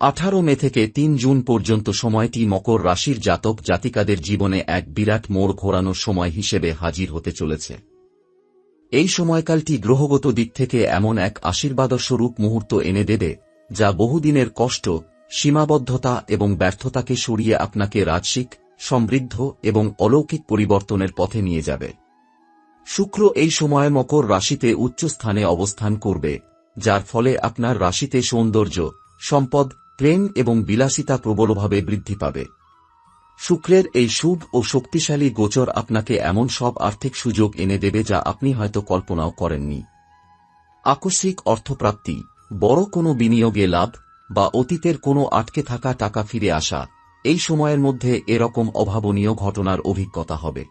আঠারো মে থেকে তিন জুন পর্যন্ত সময়টি মকর রাশির জাতক জাতিকাদের জীবনে এক বিরাট মোড় ঘোরানোর সময় হিসেবে হাজির হতে চলেছে। এই সময়কালটি গ্রহগত দিক থেকে এমন এক আশীর্বাদস্বরূপ মুহূর্ত এনে দেবে, যা বহুদিনের কষ্ট, সীমাবদ্ধতা এবং ব্যর্থতাকে সরিয়ে আপনাকে রাজসিক, সমৃদ্ধ এবং অলৌকিক পরিবর্তনের পথে নিয়ে যাবে। শুক্র এই সময় মকর রাশিতে উচ্চ স্থানে অবস্থান করবে, যার ফলে আপনার রাশিতে সৌন্দর্য, সম্পদ প্রেম এবং বিলাসিতা প্রবলভাবে বৃদ্ধি পাবে। শুক্রের এই শুভ ও শক্তিশালী গোচর আপনাকে এমন সব আর্থিক সুযোগ এনে দেবে যা আপনি হয়তো কল্পনাও করেননি। আকস্মিক অর্থপ্রাপ্তি, বড় কোনো বিনিয়োগে লাভ বা অতীতের কোনো আটকে থাকা টাকা ফিরে আসা, এই সময়ের মধ্যে এরকম অভাবনীয় ঘটনার অভিজ্ঞতা হবে।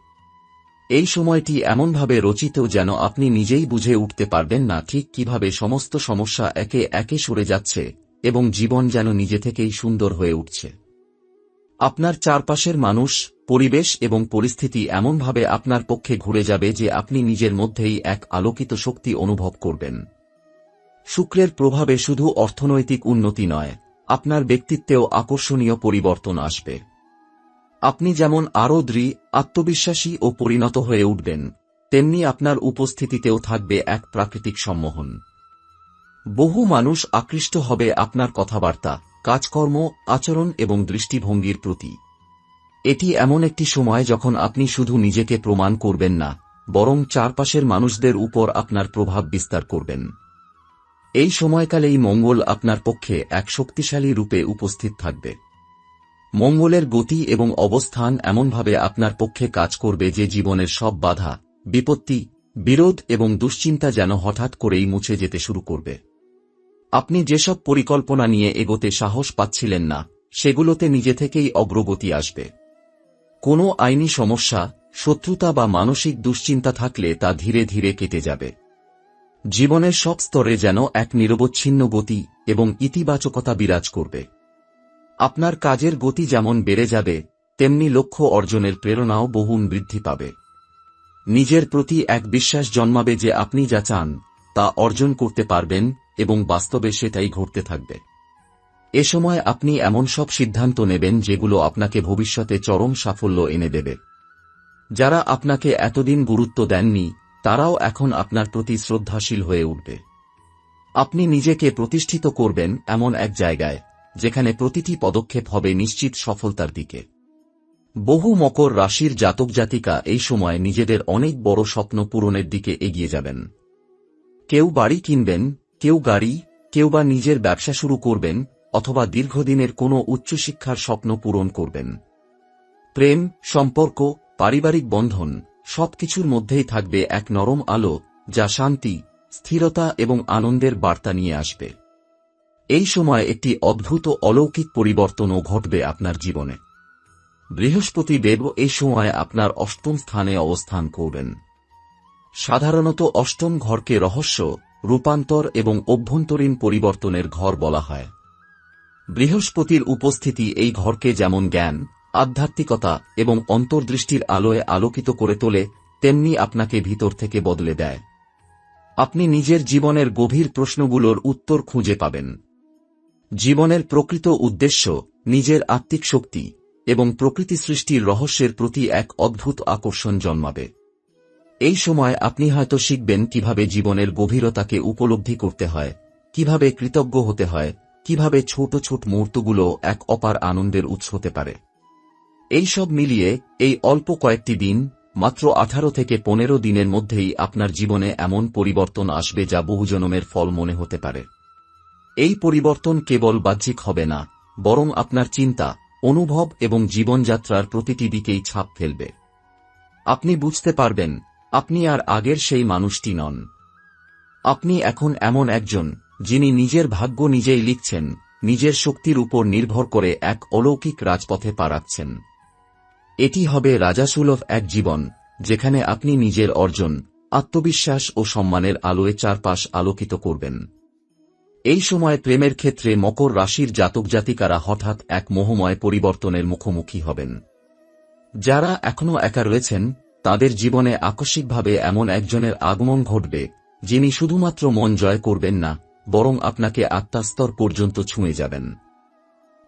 এই সময়টি এমনভাবে রচিত যেন আপনি নিজেই বুঝে উঠতে পারবেন না ঠিক কীভাবে সমস্ত সমস্যা একে একে সরে যাচ্ছে এবং জীবন যেন নিজে থেকেই সুন্দর হয়ে উঠছে। আপনার চারপাশের মানুষ, পরিবেশ এবং পরিস্থিতি এমনভাবে আপনার পক্ষে ঘুরে যাবে যে আপনি নিজের মধ্যেই এক আলোকিত শক্তি অনুভব করবেন। শুক্রের প্রভাবে শুধু অর্থনৈতিক উন্নতি নয়, আপনার ব্যক্তিত্বেও আকর্ষণীয় পরিবর্তন আসবে। আপনি যেমন আরও দৃঢ়, আত্মবিশ্বাসী ও পরিণত হয়ে উঠবেন, তেমনি আপনার উপস্থিতিতেও থাকবে এক প্রাকৃতিক সম্মোহন। বহু মানুষ আকৃষ্ট হবে আপনার কথাবার্তা, কাজকর্ম, আচরণ এবং দৃষ্টিভঙ্গির প্রতি। এটি এমন একটি সময় যখন আপনি শুধু নিজেকে প্রমাণ করবেন না, বরং চারপাশের মানুষদের উপর আপনার প্রভাব বিস্তার করবেন। এই সময়কালেই মঙ্গল আপনার পক্ষে এক শক্তিশালী রূপে উপস্থিত থাকবে। মঙ্গলের গতি এবং অবস্থান এমনভাবে আপনার পক্ষে কাজ করবে যে জীবনের সব বাধা, বিপত্তি, বিরোধ এবং দুশ্চিন্তা যেন হঠাৎ করেই মুছে যেতে শুরু করবে। আপনি যেসব পরিকল্পনা নিয়ে এগোতে সাহস পাচ্ছিলেন না, সেগুলোতে নিজে থেকেই অগ্রগতি আসবে। কোনো আইনি সমস্যা, শত্রুতা বা মানসিক দুশ্চিন্তা থাকলে তা ধীরে ধীরে কেটে যাবে। জীবনের সব স্তরে যেন এক নিরবচ্ছিন্ন গতি এবং ইতিবাচকতা বিরাজ করবে। আপনার কাজের গতি যেমন বেড়ে যাবে, তেমনি লক্ষ্য অর্জনের প্রেরণাও বহুন বৃদ্ধি পাবে। নিজের প্রতি এক বিশ্বাস জন্মাবে যে আপনি যা চান, তা অর্জন করতে পারবেন এবং বাস্তবে সেটাই ঘটতে থাকবে। এ সময় আপনি এমন সব সিদ্ধান্ত নেবেন যেগুলো আপনাকে ভবিষ্যতে চরম সাফল্য এনে দেবে। যারা আপনাকে এতদিন গুরুত্ব দেননি, তারাও এখন আপনার প্রতি শ্রদ্ধাশীল হয়ে উঠবে। আপনি নিজেকে প্রতিষ্ঠিত করবেন এমন এক জায়গায়, যেখানে প্রতিটি পদক্ষেপ হবে নিশ্চিত সফলতার দিকে। বহু মকর রাশির জাতক জাতিকা এই সময় নিজেদের অনেক বড় স্বপ্ন পূরণের দিকে এগিয়ে যাবেন। কেউ বাড়ি কিনবেন কেউ গাড়ি, কেউ বা নিজের ব্যবসা শুরু করবেন, অথবা দীর্ঘদিনের কোনো উচ্চশিক্ষার স্বপ্ন পূরণ করবেন। প্রেম, সম্পর্ক, পারিবারিক বন্ধন, সবকিছুর মধ্যেই থাকবে এক নরম আলো, যা শান্তি, স্থিরতা এবং আনন্দের বার্তা নিয়ে আসবে। এই সময় একটি অদ্ভুত অলৌকিক পরিবর্তনও ঘটবে আপনার জীবনে। বৃহস্পতি দেব এই সময় আপনার অষ্টম স্থানে অবস্থান করবেন। সাধারণত অষ্টম ঘরকে রহস্য রূপান্তর এবং অভ্যন্তরীণ পরিবর্তনের ঘর বলা হয়। বৃহস্পতির উপস্থিতি এই ঘরকে যেমন জ্ঞান, আধ্যাত্মিকতা এবং অন্তর্দৃষ্টির আলোয় আলোকিত করে তোলে, তেমনি আপনাকে ভিতর থেকে বদলে দেয়। আপনি নিজের জীবনের গভীর প্রশ্নগুলোর উত্তর খুঁজে পাবেন। জীবনের প্রকৃত উদ্দেশ্য নিজের আত্মিক শক্তি এবং প্রকৃতি সৃষ্টির রহস্যের প্রতি এক অদ্ভুত আকর্ষণ জন্মাবে। এই সময় আপনি হয়তো শিখবেন কীভাবে জীবনের গভীরতাকে উপলব্ধি করতে হয়, কীভাবে কৃতজ্ঞ হতে হয়, কীভাবে ছোট ছোট মুহূর্তগুলো এক অপার আনন্দের উৎস হতে পারে। এই সব মিলিয়ে এই অল্প কয়েকটি দিন, মাত্র আঠারো থেকে পনেরো দিনের মধ্যেই আপনার জীবনে এমন পরিবর্তন আসবে যা বহুজনমের ফল মনে হতে পারে। এই পরিবর্তন কেবল বাহ্যিক হবে না, বরং আপনার চিন্তা, অনুভব এবং জীবনযাত্রার প্রতিটি দিকেই ছাপ ফেলবে। আপনি বুঝতে পারবেন আপনি আর আগের সেই মানুষটি নন। আপনি এখন এমন একজন, যিনি নিজের ভাগ্য নিজেই লিখছেন, নিজের শক্তির উপর নির্ভর করে এক অলৌকিক রাজপথে পারাচ্ছেন এটি হবে রাজাসুলভ এক জীবন, যেখানে আপনি নিজের অর্জন, আত্মবিশ্বাস ও সম্মানের আলোয় চারপাশ আলোকিত করবেন। এই সময় প্রেমের ক্ষেত্রে মকর রাশির জাতক জাতিকারা হঠাৎ এক মোহময় পরিবর্তনের মুখোমুখি হবেন। যারা এখনও একা রয়েছেন তাদের জীবনে আকস্মিকভাবে এমন একজনের আগমন ঘটবে, যিনি শুধুমাত্র মন জয় করবেন না, বরং আপনাকে আত্মাস্তর পর্যন্ত ছুঁয়ে যাবেন।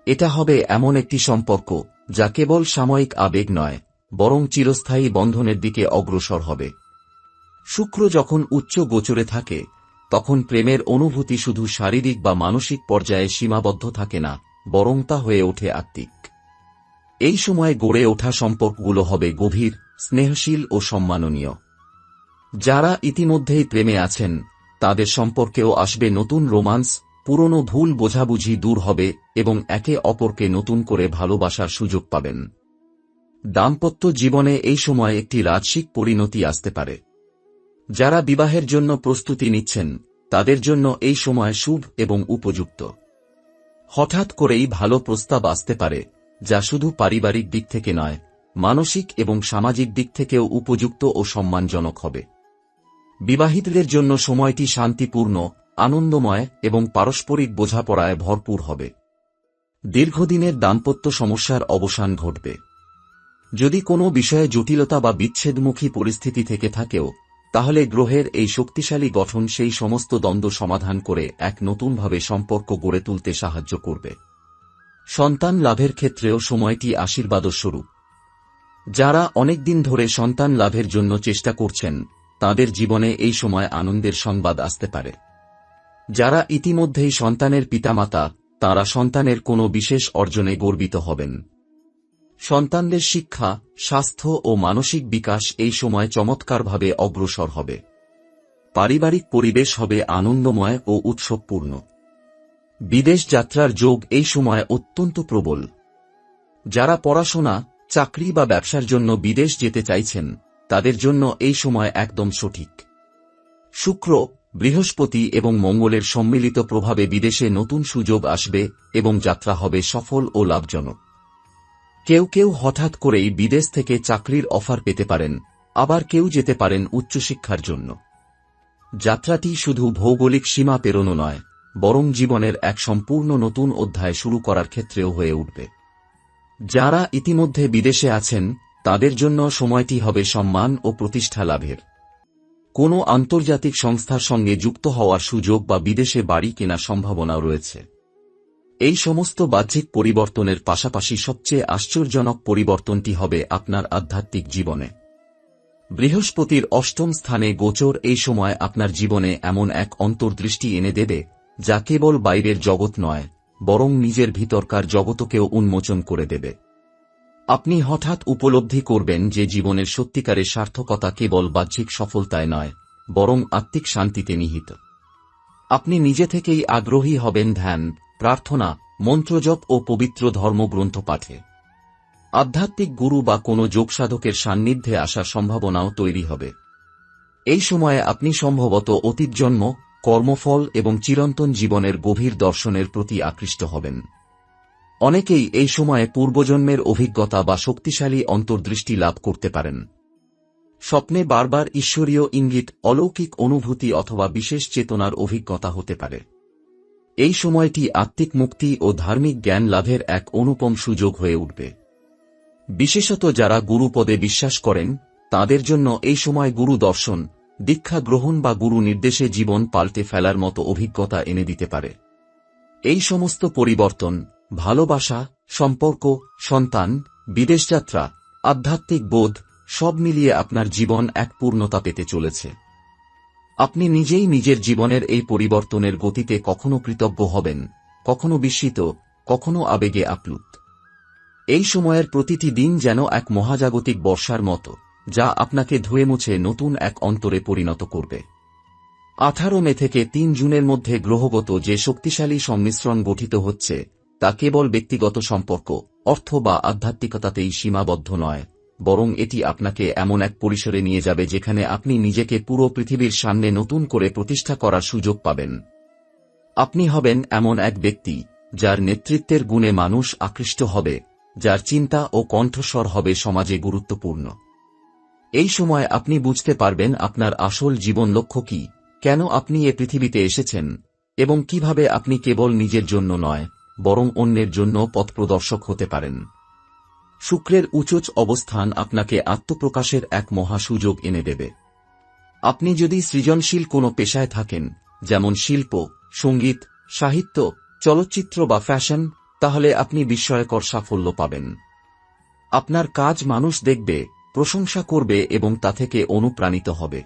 এটা হবে এমন একটি সম্পর্ক, যা কেবল সাময়িক আবেগ নয়, বরং চিরস্থায়ী বন্ধনের দিকে অগ্রসর হবে। শুক্র যখন উচ্চ গোচরে থাকে, তখন প্রেমের অনুভূতি শুধু শারীরিক বা মানসিক পর্যায়ে সীমাবদ্ধ থাকে না, বরং তা হয়ে ওঠে আত্মিক। এই সময় গড়ে ওঠা সম্পর্কগুলো হবে গভীর স্নেহশীল ও সম্মাননীয়। যারা ইতিমধ্যেই প্রেমে আছেন, তাদের সম্পর্কেও আসবে নতুন রোমান্স, পুরনো ভুল বোঝাবুঝি দূর হবে এবং একে অপরকে নতুন করে ভালোবাসার সুযোগ পাবেন। দাম্পত্য জীবনে এই সময় একটি রাজসিক পরিণতি আসতে পারে। যারা বিবাহের জন্য প্রস্তুতি নিচ্ছেন, তাদের জন্য এই সময় শুভ এবং উপযুক্ত। হঠাৎ করেই ভালো প্রস্তাব আসতে পারে, যা শুধু পারিবারিক দিক থেকে নয় মানসিক এবং সামাজিক দিক থেকেও উপযুক্ত ও সম্মানজনক হবে। বিবাহিতদের জন্য সময়টি শান্তিপূর্ণ, আনন্দময় এবং পারস্পরিক বোঝাপড়ায় ভরপুর হবে। দীর্ঘদিনের দাম্পত্য সমস্যার অবসান ঘটবে। যদি কোনো বিষয়ে জটিলতা বা বিচ্ছেদমুখী পরিস্থিতি থেকে থাকেও, তাহলে গ্রহের এই শক্তিশালী গঠন সেই সমস্ত দ্বন্দ্ব সমাধান করে এক নতুনভাবে সম্পর্ক গড়ে তুলতে সাহায্য করবে। সন্তান লাভের ক্ষেত্রেও সময়টি আশীর্বাদস্বরূপ। যারা অনেকদিন ধরে সন্তান লাভের জন্য চেষ্টা করছেন, তাদের জীবনে এই সময় আনন্দের সংবাদ আসতে পারে। যারা ইতিমধ্যেই সন্তানের পিতামাতা, তারা সন্তানের কোনো বিশেষ অর্জনে গর্বিত হবেন। সন্তানদের শিক্ষা, স্বাস্থ্য ও মানসিক বিকাশ এই সময় চমৎকারভাবে অগ্রসর হবে। পারিবারিক পরিবেশ হবে আনন্দময় ও উৎসবপূর্ণ। বিদেশ যাত্রার যোগ এই সময় অত্যন্ত প্রবল। যারা পড়াশোনা চাকরি বা ব্যবসার জন্য বিদেশ যেতে চাইছেন, তাদের জন্য এই সময় একদম সঠিক। শুক্র, বৃহস্পতি এবং মঙ্গলের সম্মিলিত প্রভাবে বিদেশে নতুন সুযোগ আসবে এবং যাত্রা হবে সফল ও লাভজনক। কেউ কেউ হঠাৎ করেই বিদেশ থেকে চাকরির অফার পেতে পারেন, আবার কেউ যেতে পারেন উচ্চশিক্ষার জন্য। যাত্রাটি শুধু ভৌগোলিক সীমা পেরোনো নয়, বরং জীবনের এক সম্পূর্ণ নতুন অধ্যায় শুরু করার ক্ষেত্রেও হয়ে উঠবে। যারা ইতিমধ্যে বিদেশে আছেন, তাদের জন্য সময়টি হবে সম্মান ও প্রতিষ্ঠা লাভের। কোনো আন্তর্জাতিক সংস্থার সঙ্গে যুক্ত হওয়ার সুযোগ বা বিদেশে বাড়ি কেনার সম্ভাবনাও রয়েছে। এই সমস্ত বাহ্যিক পরিবর্তনের পাশাপাশি সবচেয়ে আশ্চর্যজনক পরিবর্তনটি হবে আপনার আধ্যাত্মিক জীবনে। বৃহস্পতির অষ্টম স্থানে গোচর এই সময় আপনার জীবনে এমন এক অন্তর্দৃষ্টি এনে দেবে, যা কেবল বাইরের জগৎ নয় বরং নিজের ভিতরকার জগতকেও উন্মোচন করে দেবে। আপনি হঠাৎ উপলব্ধি করবেন যে জীবনের সত্যিকারের সার্থকতা কেবল বাহ্যিক সফলতায় নয়, বরং আত্মিক শান্তিতে নিহিত। আপনি নিজে থেকেই আগ্রহী হবেন ধ্যান, প্রার্থনা, মন্ত্রজপ ও পবিত্র ধর্মগ্রন্থ পাঠে। আধ্যাত্মিক গুরু বা কোনো যোগসাধকের সান্নিধ্যে আসার সম্ভাবনাও তৈরি হবে। এই সময়ে আপনি সম্ভবত অতীত জন্ম কর্মফল এবং চিরন্তন জীবনের গভীর দর্শনের প্রতি আকৃষ্ট হবেন। অনেকেই এই সময়ে পূর্বজন্মের অভিজ্ঞতা বা শক্তিশালী অন্তর্দৃষ্টি লাভ করতে পারেন। স্বপ্নে বারবার ঈশ্বরীয় ইঙ্গিত, অলৌকিক অনুভূতি অথবা বিশেষ চেতনার অভিজ্ঞতা হতে পারে। এই সময়টি আত্মিক মুক্তি ও ধার্মিক জ্ঞান লাভের এক অনুপম সুযোগ হয়ে উঠবে। বিশেষত যারা গুরুপদে বিশ্বাস করেন, তাদের জন্য এই সময় গুরু দর্শন দীক্ষা গ্রহণ বা গুরু নির্দেশে জীবন পাল্টে ফেলার মতো অভিজ্ঞতা এনে দিতে পারে। এই সমস্ত পরিবর্তন, ভালোবাসা, সম্পর্ক, সন্তান বিদেশযাত্রা আধ্যাত্মিক বোধ, সব মিলিয়ে আপনার জীবন এক পূর্ণতা পেতে চলেছে। আপনি নিজেই নিজের জীবনের এই পরিবর্তনের গতিতে কখনো কৃতজ্ঞ হবেন, কখনো বিস্মিত, কখনো আবেগে আপ্লুত। এই সময়ের প্রতিটি দিন যেন এক মহাজাগতিক বর্ষার মতো। যা আপনাকে ধুয়ে মুছে নতুন এক অন্তরে পরিণত করবে। আঠারো মে থেকে তিন জুনের মধ্যে গ্রহগত যে শক্তিশালী সংমিশ্রণ গঠিত হচ্ছে, তা কেবল ব্যক্তিগত সম্পর্ক, অর্থ বা আধ্যাত্মিকতাতেই সীমাবদ্ধ নয়, বরং এটি আপনাকে এমন এক পরিসরে নিয়ে যাবে যেখানে আপনি নিজেকে পুরো পৃথিবীর সামনে নতুন করে প্রতিষ্ঠা করার সুযোগ পাবেন। আপনি হবেন এমন এক ব্যক্তি, যার নেতৃত্বের গুণে মানুষ আকৃষ্ট হবে, যার চিন্তা ও কণ্ঠস্বর হবে সমাজে গুরুত্বপূর্ণ। এই সময় আপনি বুঝতে পারবেন আপনার আসল জীবন লক্ষ্য কি, কেন আপনি এ পৃথিবীতে এসেছেন, এবং কীভাবে আপনি কেবল নিজের জন্য নয়, বরং অন্যের জন্য পথপ্রদর্শক হতে পারেন। শুক্রের উচোচ অবস্থান আপনাকে আত্মপ্রকাশের এক মহা সুযোগ এনে দেবে। আপনি যদি সৃজনশীল কোনো পেশায় থাকেন, যেমন শিল্প, সংগীত, সাহিত্য, চলচ্চিত্র বা ফ্যাশন, তাহলে আপনি বিস্ময়কর সাফল্য পাবেন। আপনার কাজ মানুষ দেখবে প্রশংসা করবে এবং তা থেকে অনুপ্রাণিত হবে।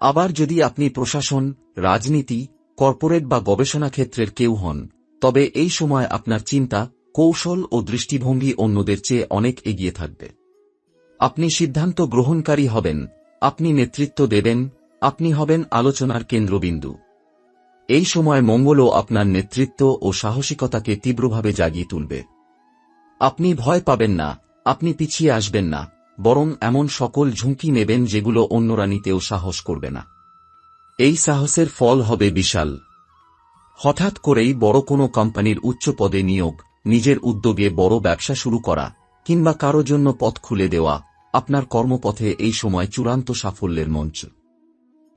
আবার যদি আপনি প্রশাসন, রাজনীতি, কর্পোরেট বা গবেষণা ক্ষেত্রের কেউ হন, তবে এই সময় আপনার চিন্তা, কৌশল ও দৃষ্টিভঙ্গি অন্যদের চেয়ে অনেক এগিয়ে থাকবে। আপনি সিদ্ধান্ত গ্রহণকারী হবেন, আপনি নেতৃত্ব দেবেন, আপনি হবেন আলোচনার কেন্দ্রবিন্দু। এই সময় মঙ্গলও আপনার নেতৃত্ব ও সাহসিকতাকে তীব্রভাবে জাগিয়ে তুলবে। আপনি ভয় পাবেন না, আপনি পিছিয়ে আসবেন না। বরং এমন সকল ঝুঁকি নেবেন যেগুলো অন্যরা নিতেও সাহস করবে না। এই সাহসের ফল হবে বিশাল। হঠাৎ করেই বড় কোনো কোম্পানির উচ্চ পদে নিয়োগ, নিজের উদ্যোগে বড় ব্যবসা শুরু করা, কিংবা কারও জন্য পথ খুলে দেওয়া, আপনার কর্মপথে এই সময় চূড়ান্ত সাফল্যের মঞ্চ।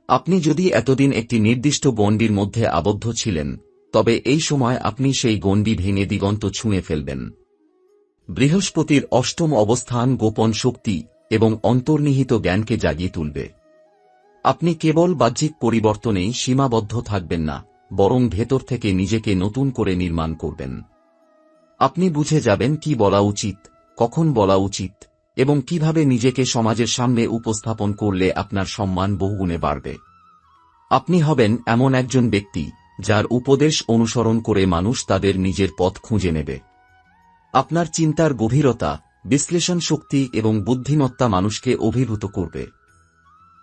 আপনি যদি এতদিন একটি নির্দিষ্ট গণ্ডির মধ্যে আবদ্ধ ছিলেন, তবে এই সময় আপনি সেই গণ্ডি ভেঙে দিগন্ত ছুঁয়ে ফেলবেন। বৃহস্পতির অষ্টম অবস্থান গোপন শক্তি এবং অন্তর্নিহিত জ্ঞানকে জাগিয়ে তুলবে। আপনি কেবল বাহ্যিক পরিবর্তনেই সীমাবদ্ধ থাকবেন না, বরং ভেতর থেকে নিজেকে নতুন করে নির্মাণ করবেন। আপনি বুঝে যাবেন কি বলা উচিত, কখন বলা উচিত, এবং কীভাবে নিজেকে সমাজের সামনে উপস্থাপন করলে আপনার সম্মান বহুগুণে বাড়বে। আপনি হবেন এমন একজন ব্যক্তি, যার উপদেশ অনুসরণ করে মানুষ তাদের নিজের পথ খুঁজে নেবে। আপনার চিন্তার গভীরতা, বিশ্লেষণ শক্তি এবং বুদ্ধিমত্তা মানুষকে অভিভূত করবে।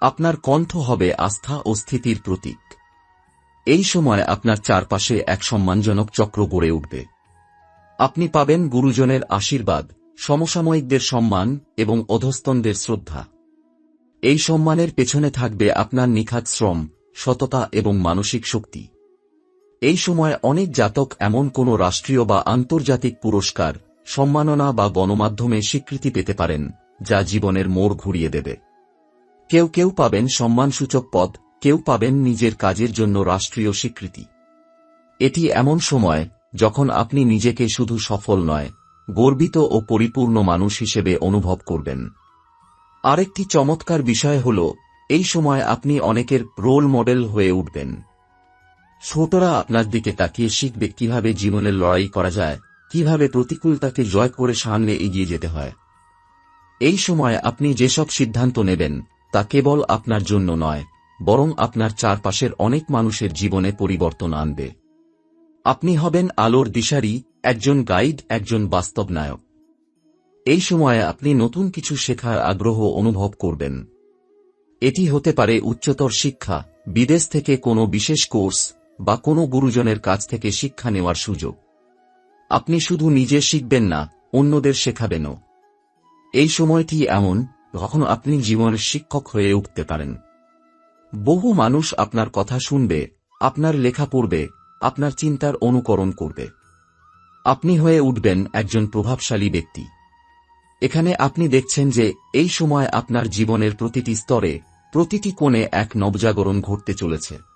আপনার কণ্ঠ হবে আস্থা ও স্থিতির প্রতীক। এই সময় আপনার চারপাশে এক সম্মানজনক চক্র গড়ে উঠবে। আপনি পাবেন গুরুজনের আশীর্বাদ, সমসাময়িকদের সম্মান এবং অধস্তনদের শ্রদ্ধা। এই সম্মানের পেছনে থাকবে আপনার নিখাত শ্রম, সততা এবং মানসিক শক্তি। এই সময় অনেক জাতক এমন কোন রাষ্ট্রীয় বা আন্তর্জাতিক পুরস্কার, সম্মাননা বা গণমাধ্যমে স্বীকৃতি পেতে পারেন, যা জীবনের মোড় ঘুরিয়ে দেবে। কেউ কেউ পাবেন সম্মানসূচক পদ, কেউ পাবেন নিজের কাজের জন্য রাষ্ট্রীয় স্বীকৃতি। এটি এমন সময়, যখন আপনি নিজেকে শুধু সফল নয়, গর্বিত ও পরিপূর্ণ মানুষ হিসেবে অনুভব করবেন। আরেকটি চমৎকার বিষয় হল, এই সময় আপনি অনেকের রোল মডেল হয়ে উঠবেন। ছোটরা আপনার দিকে তাকিয়ে শিখবে কীভাবে জীবনের লড়াই করা যায়, কীভাবে প্রতিকূলতাকে জয় করে সামনে এগিয়ে যেতে হয়। এই সময় আপনি যেসব সিদ্ধান্ত নেবেন, তা কেবল আপনার জন্য নয়, বরং আপনার চারপাশের অনেক মানুষের জীবনে পরিবর্তন আনবে। আপনি হবেন আলোর দিশারি, একজন গাইড, একজন বাস্তব নায়ক এই সময়ে আপনি নতুন কিছু শেখার আগ্রহ অনুভব করবেন। এটি হতে পারে উচ্চতর শিক্ষা, বিদেশ থেকে কোনো বিশেষ কোর্স বা কোনো গুরুজনের কাছ থেকে শিক্ষা নেওয়ার সুযোগ। আপনি শুধু নিজে শিখবেন না, অন্যদের শেখাবেনও। এই সময়টি এমন, যখন আপনি জীবনের শিক্ষক হয়ে উঠতে পারেন। বহু মানুষ আপনার কথা শুনবে, আপনার লেখা পড়বে, আপনার চিন্তার অনুকরণ করবে। আপনি হয়ে উঠবেন একজন প্রভাবশালী ব্যক্তি। এখানে আপনি দেখছেন যে, এই সময় আপনার জীবনের প্রতিটি স্তরে, প্রতিটি কোণে এক নবজাগরণ ঘটতে চলেছে।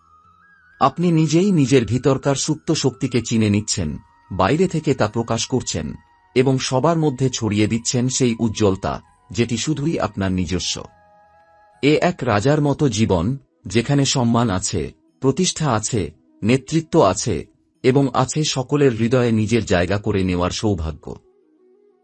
আপনি নিজেই নিজের ভিতরকার সুপ্ত শক্তিকে চিনে নিচ্ছেন, বাইরে থেকে তা প্রকাশ করছেন, এবং সবার মধ্যে ছড়িয়ে দিচ্ছেন সেই উজ্জ্বলতা, যেটি শুধুই আপনার নিজস্ব। এ এক রাজার মতো জীবন, যেখানে সম্মান আছে, প্রতিষ্ঠা আছে, নেতৃত্ব আছে, এবং আছে সকলের হৃদয়ে নিজের জায়গা করে নেওয়ার সৌভাগ্য।